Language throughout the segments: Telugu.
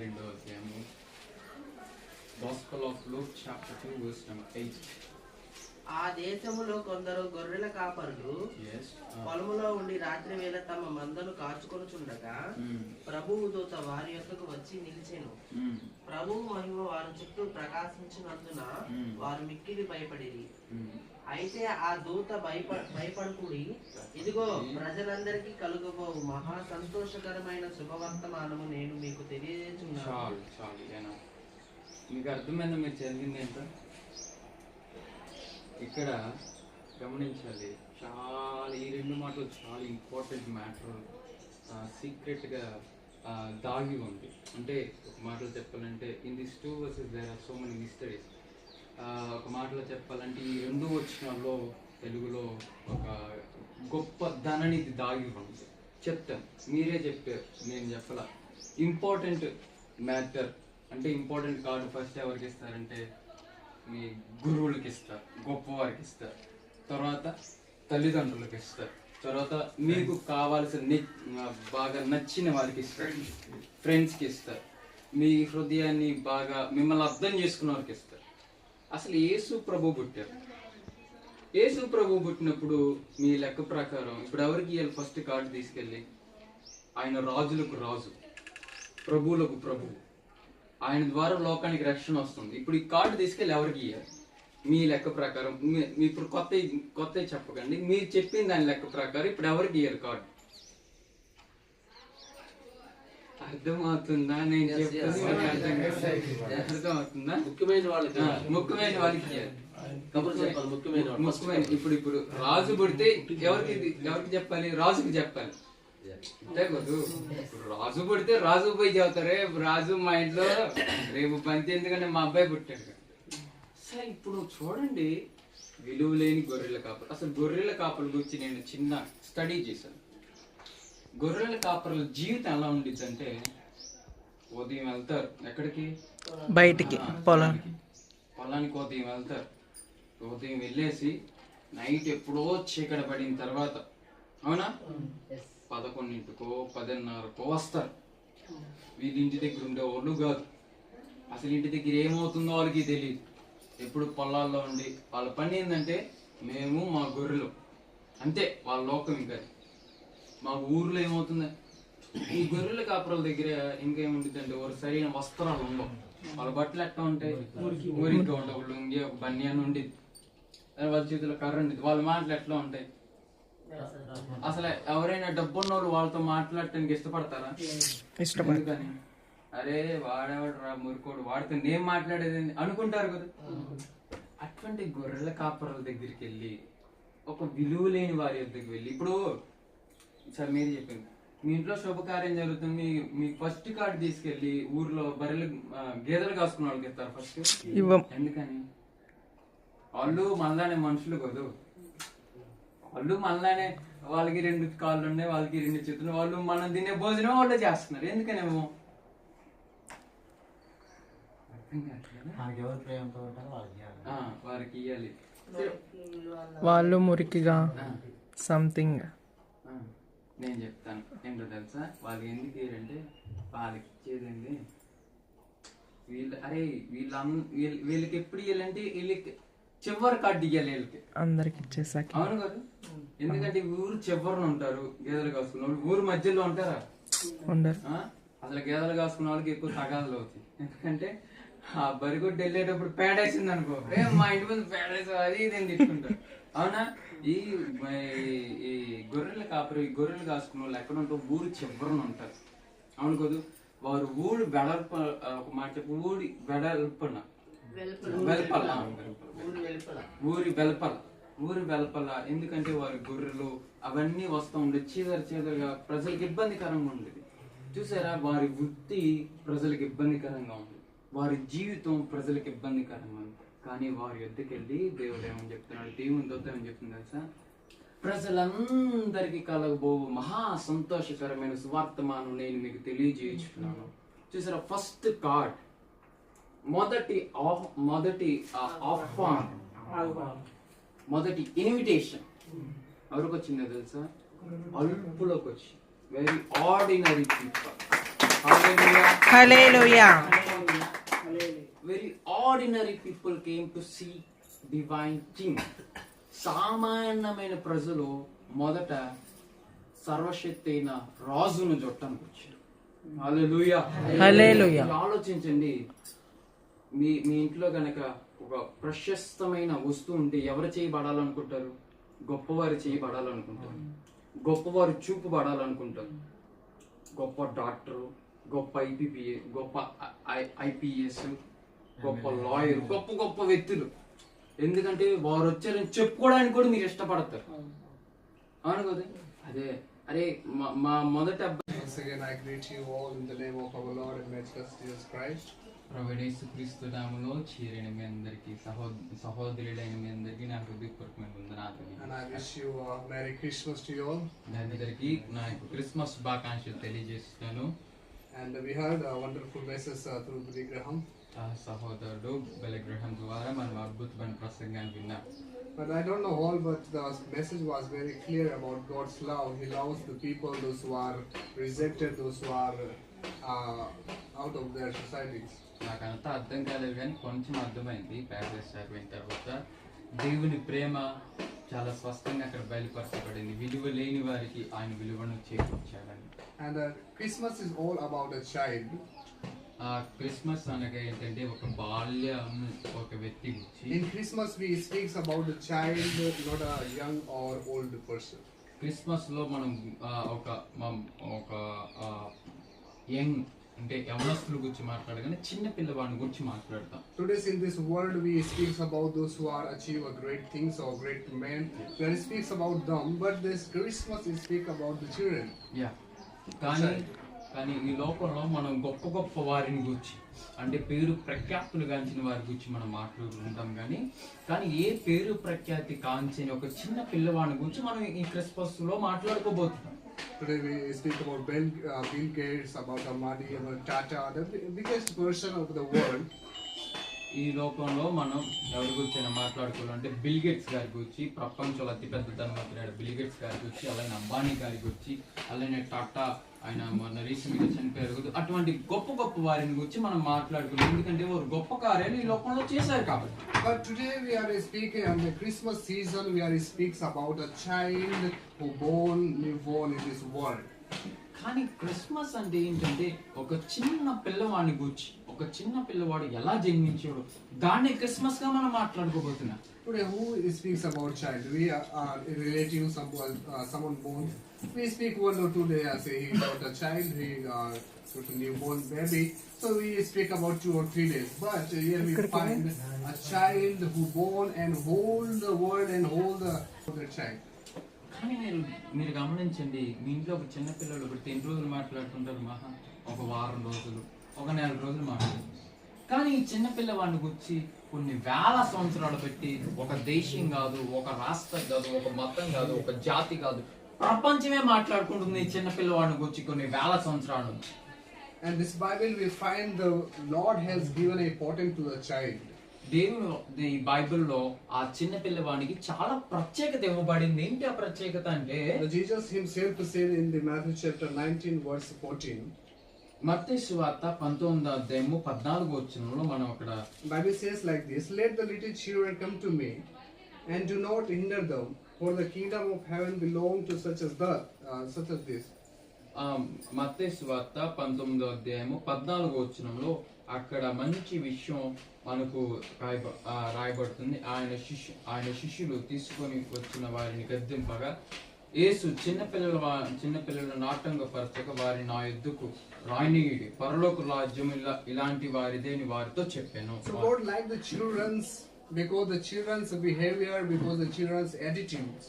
రెండో అధ్యాయము gospel of Luke chapter 2 verse number 8 ఆ దేశములో కొందరు గొర్రెల కాపరులు పొలములో ఉండి రాత్రి వేళ తమ మందను కాచుకొనుచుండగా mm. ప్రభువు దూత వారి యొక్కకు వచ్చి నిలిచెను Mm. ప్రభువు మహిమ వారి చుట్టూ ప్రకాశించినందున మ్మ్. వారు మిక్కిలి భయపడిరి Mm. అయితే ఆ దూత భయప భయపడుకుడి ఇదిగో ప్రజలందరికీ కలుగబో మహా సంతోషకరమైన శుభవర్తమానము నేను మీకు తెలియజేస్తున్నాను చాలు చాలు ఏనా మీకు అర్థమైంది మీరు చదివింది ఎంత? ఇక్కడ గమనించాలి చాలా ఈ రెండు మాటలు చాలా ఇంపార్టెంట్ మ్యాటర్ సీక్రెట్గా దాగి ఉంది. అంటే ఒక మాటలు చెప్పాలంటే in this two verses there are so many mysteries ఒక మాటలో చెప్పాలంటే ఈ రెండు వచ్చినాల్లో తెలుగులో ఒక గొప్ప ధననిధి దాగి ఉంది చెప్తాను. మీరే చెప్పారు. నేను చెప్పలా. ఇంపార్టెంట్ మ్యాటర్ అంటే ఇంపార్టెంట్ కార్డు ఫస్ట్ ఎవరికి ఇస్తారంటే మీ గురువులకి ఇస్తారు. గొప్ప వారికి ఇస్తారు. తర్వాత తల్లిదండ్రులకి ఇస్తారు. తర్వాత మీకు కావాల్సిన ని- బాగా నచ్చిన వారికి ఇస్తారు. ఫ్రెండ్స్కి ఇస్తారు. మీ హృదయాన్ని బాగా మిమ్మల్ని అర్థం చేసుకున్న వారికి ఇస్తారు. అసలు యేసు ప్రభు పుట్టారు. యేసు ప్రభు పుట్టినప్పుడు మీ లెక్క ప్రకారం ఇప్పుడు ఎవరికి ఇవ్వాలి ఫస్ట్ కార్డు తీసుకెళ్ళి? ఆయన రాజులకు రాజు ప్రభువులకు ప్రభు. ఆయన ద్వారా లోకానికి రక్షణ వస్తుంది. ఇప్పుడు ఈ కార్డు తీసుకెళ్ళి ఎవరికి ఇవ్వాలి మీ లెక్క ప్రకారం మీ ఇప్పుడు కొత్త కొత్త చెప్పకండి. మీరు చెప్పిన దాని లెక్క ప్రకారం ఇప్పుడు ఎవరికి ఇవ్వాలి కార్డు అర్థమవుతుందా? నేను. అర్థమవుతుందా? ముఖ్యమైన వాళ్ళకి ముఖ్యమైన వాళ్ళకి ఇవ్వాలి. కబురు చెప్పాలి ముఖ్యమైన ఇప్పుడు ఇప్పుడు రాజు పుడితే ఎవరికి ఎవరికి చెప్పాలి? రాజుకి చెప్పాలి. అంతే కదూ? ఇప్పుడు రాజు పుడితే రాజు పోయి చెబుతారే రాజు మా ఇంట్లో రేపు పంచి ఎందుకంటే మా అబ్బాయి పుట్టాడు కదా. సరే ఇప్పుడు చూడండి విలువ లేని గొర్రెల కాపలు. అసలు గొర్రెల కాపల గురించి నేను చిన్న స్టడీ చేశాను. గొర్రెల కాపర్ల జీవితం ఎలా ఉండిద్ది అంటే ఉదయం వెళ్తారు. ఎక్కడికి? బయటికి పొలానికి. పొలానికి ఉదయం వెళ్తారు. ఉదయం వెళ్ళేసి నైట్ ఎప్పుడో చీకటి పడిన తర్వాత అవునా? పదకొండింటికో పదిన్నరకో వస్తారు. వీళ్ళ ఇంటి దగ్గర ఉండే వాళ్ళు కాదు. అసలు ఇంటి దగ్గర ఏమవుతుందో వాళ్ళకి తెలియదు ఎప్పుడు పొలాల్లో ఉండి వాళ్ళ పని ఏంటంటే మేము మా గొర్రెలు. అంతే వాళ్ళ లోకం ఇంకా. మా ఊర్లో ఏమవుతుంది? ఈ గొర్రెల కాపురాల దగ్గర ఇంకేముంటుంది అంటే ఒక సరైన వస్త్రాలు ఉండవు. వాళ్ళ బట్టలు ఎట్లా ఉంటాయి? ఊరికే ఉండవు. ఒక లుంగి ఒక బనియాన్ ఉండిద్ది. వాళ్ళ చేతిలో కర్ర ఉండిద్ది. వాళ్ళ మాటలు ఎట్లా ఉంటాయి? అసలు ఎవరైనా డబ్బున్న వాళ్ళు వాళ్ళతో మాట్లాడటానికి ఇష్టపడతారా? ఇష్టపడి ఎందుకని? అరే వాడేవాడు రా మురికోడు. వాడితో నేను మాట్లాడేది? అనుకుంటారు కదా. అటువంటి గొర్రెల కాపరాల దగ్గరికి వెళ్ళి ఒక విలువ లేని వారి దగ్గరికి వెళ్ళి ఇప్పుడు సార్ మీరు చెప్పింది మీ ఇంట్లో శుభకార్యం జరుగుతుంది. మీ- ఫస్ట్ కార్డు తీసుకెళ్ళి ఊర్లో బర్రెలు గేదెలు కాసుకున్న వాళ్ళకి ఇస్తారు ఫస్ట్. ఎందుకని? వాళ్ళు మనలానే మనుషులు కదూ. వాళ్ళు మనలానే వాళ్ళకి రెండు కాళ్ళు ఉన్నాయి వాళ్ళకి రెండు చేతులు. వాళ్ళు మనం తినే భోజనం వాళ్ళు చేస్తున్నారు. ఎందుకనేమో? వారికి ఇవ్వాలి వాళ్ళు మురికిగా సంథింగ్ నేను చెప్తాను. ఏంటో తెలుసా? వాళ్ళు ఎందుకు ఇయ్యారంటే వాళ్ళకి ఇచ్చేదండి వీళ్ళు అరే వీళ్ళ వీళ్ళ- వీళ్ళకి ఎప్పుడు ఇవ్వాలంటే వీళ్ళకి చివరి కార్డు ఇవ్వాలి వీళ్ళకి. అందరికి ఇచ్చేసాకి. అవును కదా? ఎందుకంటే ఊరు చివరిన ఉంటారు గేదెలు కాసుకున్న వాళ్ళు. ఊరు మధ్యలో ఉంటారా? ఉండరు. ఆ? అసలు గేదెలు కాసుకున్న వాళ్ళకి ఎక్కువ తగాదాలు అవుతాయి. ఎందుకంటే ఆ బరిగొడ్డు వెళ్ళేటప్పుడు పేడేసింది అనుకో మా ఇంటి ముందు పేడేసి అది ఇది అని తిట్టుకుంటారు. అవునా? ఈ గొర్రెలు కాపరు ఈ గొర్రెలు కాసుకున్న వాళ్ళు ఎక్కడ ఉంటారు? ఊరు చివరన ఉంటారు. అవును కదా వారు ఊరు వెడల్ప ఒక మాట ఊరి వెడల్పన. వెల్పల. ఊరి వెల్పల. ఊరి వెల్పల. ఎందుకంటే వారి గొర్రెలు అవన్నీ వస్తూ ఉండే చీదర చీదరగా ప్రజలకు ఇబ్బందికరంగా ఉండేది. చూసారా? వారి వృత్తి ప్రజలకు ఇబ్బందికరంగా ఉంది వారి జీవితం ప్రజలకు ఇబ్బందికరంగా ఉంది కానీ వారి యొద్దకు వెళ్ళి దేవుడు ఏమని చెప్తున్నాడు? దేవుని దొత్త ఏమని చెప్తుంది తెలుసా? ప్రజలందరికీ కలగబో మహా సంతోషకరమైన సువార్తమానం నేను మీకు తెలియజేయుచున్నాను. చూసారా ఫస్ట్ కార్డ్ మొదటి ఆహ్ మొదటి ఆహ్వానం. మొదటి ఇన్విటేషన్. ఎవరికి వచ్చిందో తెలుసా? అల్పులోకి వచ్చి very ordinary people hallelujah. Very ordinary people came to see divine king సామాన్యమైన ప్రజలు మొదట సర్వశక్తి అయిన రాజును చుట్టానికి వచ్చారు ఆలోచించండి. మీ మీ ఇంట్లో గనక ఒక ప్రశస్తమైన వస్తువు ఉంటే ఎవరు చేయబడాలనుకుంటారు? గొప్పవారు చేయబడాలనుకుంటారు. గొప్పవారు చూపు పడాలనుకుంటారు. గొప్ప డాక్టరు గొప్ప ఐపీపీఏ గొప్ప ఐపీఎస్ గొప్ప లాయర్ గొప్ప గొప్ప వ్యక్తులు. ఎందుకంటే వారు వచ్చారని చెప్పుకోవడానికి కూడా మీరు ఇష్టపడతారు. అవును కదా? అదే అరే మా- మా మొదటి క్రీస్తు నామములో చేరిన మీ అందరికి సహో సహోదరుడైన మీ అందరికి నా హృదయపూర్వకమైన వందనాలు. And I wish you a Merry Christmas to you all. మీ అందరికి నా యొక్క క్రిస్మస్ శుభాకాంక్షలు తెలియజేస్తున్నాను. And we heard a wonderful message uh, through Billy Graham. ఆ సహోదరుడు బలగ్రహం ద్వారా మనం అద్భుతమైన ప్రసంగాన్ని విన్నాం But I don't know all, but the message was very clear about God's love. He loves the people, those who are rejected, those who are uh, out of their societies. నాకు అంతా అర్థం కాలేదు కానీ కొంచెం అర్థమైంది ప్యారడైస్ అయిపోయిన తర్వాత దేవుని ప్రేమ చాలా స్పష్టంగా అక్కడ బయలుపరచబడింది విలువ లేని వారికి ఆయన విలువను చేకూర్చాడని And uh, Christmas is all about a child. ఆ క్రిస్మస్ అనగా ఏంటంటే ఒక బాల్యం ఒక వ్యక్తి గురించి In Christmas, we speaks about a child, not a young or old person. క్రిస్మస్లో మనం ఆ, ఒక మం- ఒక యంగ్ అంటే యవనస్తుల గురించి మాట్లాడగానే చిన్న పిల్లవాడిని గురించి మాట్లాడతాం Today in this world we speaks about those who are achieve a great things or great men. We speaks about them, but this Christmas is speak about the children. Yeah కానీ కానీ ఈ లోకంలో మనం గొప్ప గొప్ప వారిని గురించి అంటే పేరు ప్రఖ్యాతులు గాంచిన వారి గురించి మనం మాట్లాడుకుంటాం కానీ కానీ ఏ పేరు ప్రఖ్యాతి కాంచని ఒక చిన్న పిల్లవాడిని గురించి మనం ఈ క్రిస్మస్లో మాట్లాడుకోబోతున్నాం Today we speak about Bill, uh, Bill Gates, about Amadi, about Tata, the biggest person of the world. ఈ లోకంలో మనం ఎవరి గురించి మాట్లాడుకోవాలంటే బిల్ గేట్స్ గారి గురించి ప్రపంచంలో అతిపెద్ద ధనవంతుడు బిల్ గేట్స్ గారి గురించి అలానే అంబానీ గారి గురించి అలానే టాటా ఆయన మొన్న రీసెంట్గా చనిపోయారు అటువంటి గొప్ప గొప్ప వారిని గురించి మనం మాట్లాడుకున్నాం ఎందుకంటే వారు గొప్ప కార్యాలు ఈ లోకంలో చేశారు కాబట్టి But today we are speaking on the Christmas season. We are speaks about a child who born, new born in this world. కానీ క్రిస్మస్ అంటే ఏంటంటే ఒక చిన్న పిల్లవాడిని గురించి ఒక చిన్న పిల్లవాడు ఎలా జన్మించాడు. దాన్ని క్రిస్మస్గా మనం మాట్లాడుకోబోతున్నాం. ఇప్పుడు who speaks about child we relative some bone we speak one or two day about child he new bone baby so we speak about two or 3 days but child who born and hold the world and whole the child మీరు మీరు గమనించండి మీ ఇంట్లో ఒక చిన్న పిల్లలు ఒక టెన్ రోజులు మాట్లాడుతుంటారు మహా. ఒక వారం రోజులు ఒక నెల రోజులు మాట్లాడుతుంటారు కానీ ఈ చిన్న పిల్లవాడిని గురించి కొన్ని వేల సంవత్సరాలు పెట్టి ఒక దేశం కాదు ఒక రాష్ట్రం కాదు ఒక మతం కాదు ఒక జాతి కాదు ప్రపంచమే మాట్లాడుకుంటుంది ఈ చిన్న పిల్లవాడిని గురించి కొన్ని వేల సంవత్సరాల. And this Bible we find the Lord has given a important to the child. దేవుడు ఈ బైబిల్లో ఆ చిన్న పిల్లవాడికి చాలా ప్రత్యేకత ఇవ్వబడింది. ఏంటి ఆ ప్రత్యేకత అంటే? Jesus himself said in the Matthew chapter 19 verse 14, మత్తయి సువార్త పంతొమ్మిదో అధ్యాయము పద్నాలుగు వచ్చినంలో మనం అక్కడ Bible says like this, Let the little children come to me, and do not hinder them, for the kingdom of heaven belong to such as that, uh, such as this. ఆ, మత్తయి సువార్త పంతొమ్మిదో అధ్యాయము పద్నాలుగు వచ్చినంలో అక్కడ మంచి విషయం మనకు రాయబ రాయబడుతుంది ఆయన శిష్యు ఆయన శిష్యులు తీసుకొని వచ్చిన వారిని గద్దింపగా యేసు చిన్నపిల్లల వా- చిన్నపిల్లల నాటంగపరచక వారి నా ఎద్దుకు రాయనీయుడి పరలోక రాజ్యం ఇలా ఇలాంటి వారిదేని వారితో చెప్పాను. So God like the children's because the children's behavior, because the children's attitudes.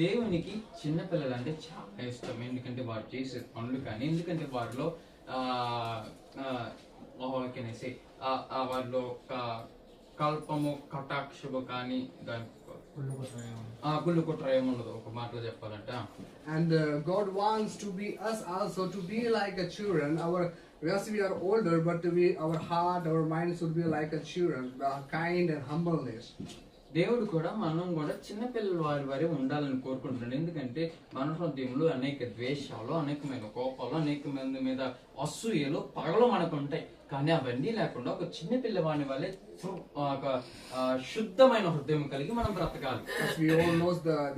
దేవునికి చిన్నపిల్లలు అంటే చాలా ఇష్టం. ఎందుకంటే వారు చేసే పనులు కానీ ఎందుకంటే వారిలో వారిలో ఒక కల్పము కటాక్షము కానీ దాని ఆ, గుళ్ళు కుట్ర ఏముండదు ఒక మాటలో చెప్పాలంటే And uh, God wants to be us also to be like a children. Our yes, we are older, but we our heart, our mind should be like a children, uh, kind and humbleness. దేవుడు కూడా మనం కూడా చిన్నపిల్లల వారి వారి ఉండాలని కోరుకుంటున్నాడు. ఎందుకంటే మన హృదయంలో అనేక ద్వేషాలు అనేకమైన కోపాలు అనేకమైన మీద అసూయలు పగలు మనకు ఉంటాయి. కానీ అవన్నీ లేకుండా ఒక చిన్న పిల్లవాడి వల్లే ఒక శుద్ధమైన హృదయం కలిగి మనం బ్రతకాలి.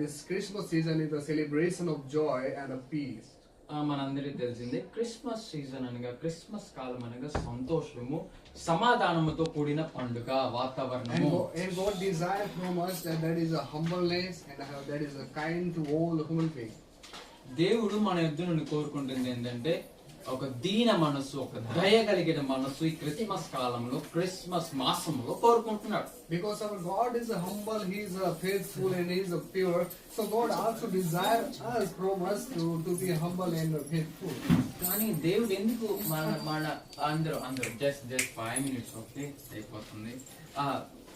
This Christmas season is the, this of joy and peace మనందరికీ తెలిసింది క్రిస్మస్ సీజన్ అనగా క్రిస్మస్ కాలం అనగా సంతోషము సమాధానముతో కూడిన పండుగ వాతావరణం దేవుడు మన యుద్ధం నుండి కోరుకుంటుంది ఏంటంటే ఒక దీన మనసు ఒక దయ కలిగిన మనసు ఈ క్రిస్మస్ కాలంలో క్రిస్మస్ మాసంలో కోరుకుంటున్నాడు humble, He is a faithful, and He is a pure. So God also desires us from us to, to be humble and faithful. కానీ దేవుడు ఎందుకు మన మన అందరూ అందరూ just just five minutes okay అయిపోతుంది ఆ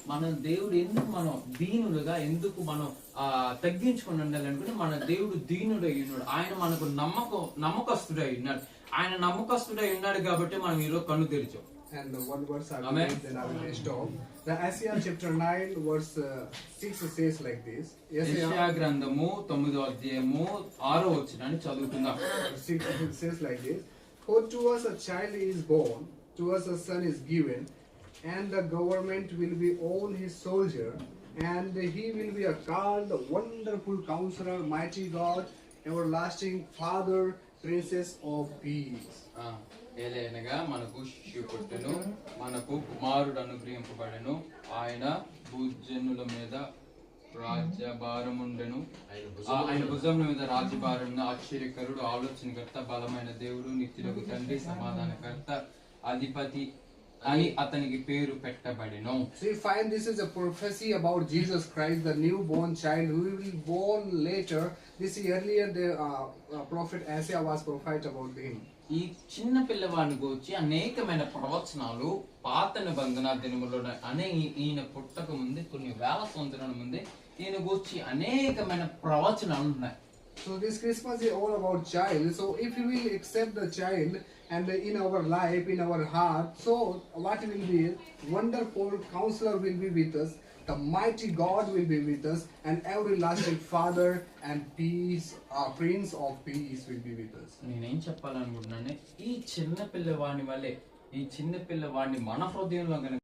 మన దేవుడు ఎందుకు మనం దీనుడుగా ఎందుకు మనం ఆ తగ్గించుకొని ఉండాలనుకుంటే మన దేవుడు దీనుడై ఉన్నాడు ఆయన మనకు నమ్మకం నమ్మకస్తుడై ఉన్నాడు ఆయన నమ్మకస్తుడై ఉన్నాడు కాబట్టి మనం ఈరోజు కన్ను తెరిచాం And the one verse I will Amen. read, then I will stop. The Isaiah chapter 9, verse uh, 6 says like this. యెషయా Isaiah గ్రంథము తొమ్మిదో అధ్యాయము ఆరో వచ్చినాన్ని చదువుకుందాం 6 it says like this For to us a child is born, to us a son is given, and the government will be on his soldier, and he will be a called wonderful counselor, mighty God, everlasting Father, Princess of Peace. ఆ, ఏలైనగా మనకు శిశువు పుట్టెను మనకు కుమారుడు అనుగ్రహింపబడెను ఆయన భూజనుల మీద రాజ్యభారముండెను ఆయన భుజం మీద రాజ్యభారం ఆశ్చర్యకరుడు ఆలోచనకర్త బలమైన దేవుడు నిత్యులకు తండ్రి సమాధానకర్త అధిపతి అని అతనికి పేరు పెట్టబడెను. See fine this is a prophecy about Jesus Christ the new born child who will born later this is earlier the prophet Isaiah was prophet about him ఈ చిన్న పిల్లవాడిని గురించి అనేకమైన ప్రవచనాలు పాత బంధన దినములో అనే ఈయన పుట్టక ముందు కొన్ని వేల సంవత్సరాల ముందే ఈయన గురించి అనేకమైన ప్రవచనాలు ఉన్నాయి. So this Christmas is all about child. So if we will accept the child and in our life, in our heart, so what will be? Wonderful counselor will be with us. The mighty God will be with us, and everlasting Father and peace, uh, Prince of Peace will be with us. నేనేం చెప్పాలనుకుంటున్నానే ఈ చిన్న పిల్లవాడిని వల్లే ఈ చిన్న పిల్లవాడిని మన హృదయంలో కనుక